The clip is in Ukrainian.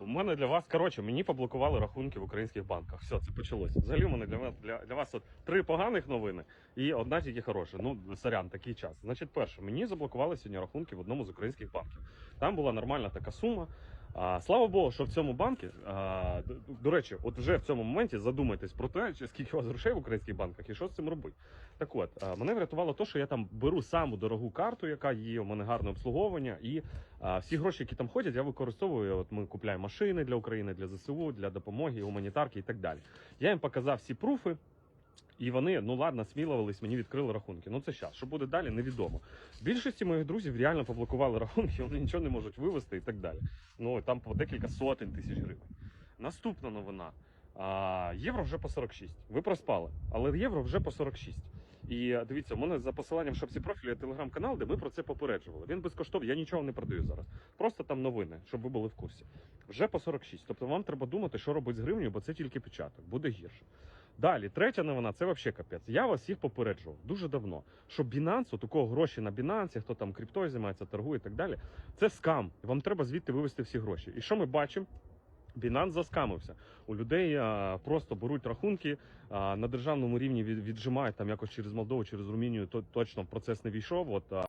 У мене для вас, коротше, мені поблокували рахунки в українських банках. Все, це почалося. Взагалі, у мене для, для, для вас от три поганих новини і одна тільки хороша. Ну, сорян, такий час. Значить, перше, мені заблокували сьогодні рахунки в одному з українських банків. Там була нормальна така сума. А, слава Богу, що в цьому банку, а, до, до речі, от вже в цьому моменті задумайтесь про те, скільки у вас грошей в українських банках і що з цим робити. Так от, а, мене врятувало те, що я там беру саму дорогу карту, яка є, у мене гарне обслуговування, і а, всі гроші, які там ходять, я використовую. От ми купляємо машини для України, для ЗСУ, для допомоги, гуманітарки і так далі. Я їм показав всі пруфи. І вони, ну ладно, смілувались, мені відкрили рахунки. Ну це щас. Що буде далі, невідомо. Більшості моїх друзів реально поблокували рахунки, вони нічого не можуть вивести і так далі. Ну там по декілька сотень тисяч гривень. Наступна новина. А, євро вже по 46. Ви проспали, але євро вже по 46. І дивіться, у мене за посиланням в шапці профілю є телеграм-канал, де ми про це попереджували. Він безкоштовний, я нічого не продаю зараз. Просто там новини, щоб ви були в курсі. Вже по 46. Тобто вам треба думати, що робити з гривнею, бо це тільки початок, буде гірше. Далі, третя новина, це взагалі капець. Я вас всіх попереджував дуже давно, що Binance, от у кого гроші на Binance, хто там криптою займається, торгує і так далі, це скам. Вам треба звідти вивести всі гроші. І що ми бачимо? Binance заскамився. У людей а, просто беруть рахунки а, на державному рівні від, віджимають там якось через Молдову, через Румунію, то точно процес не війшов. От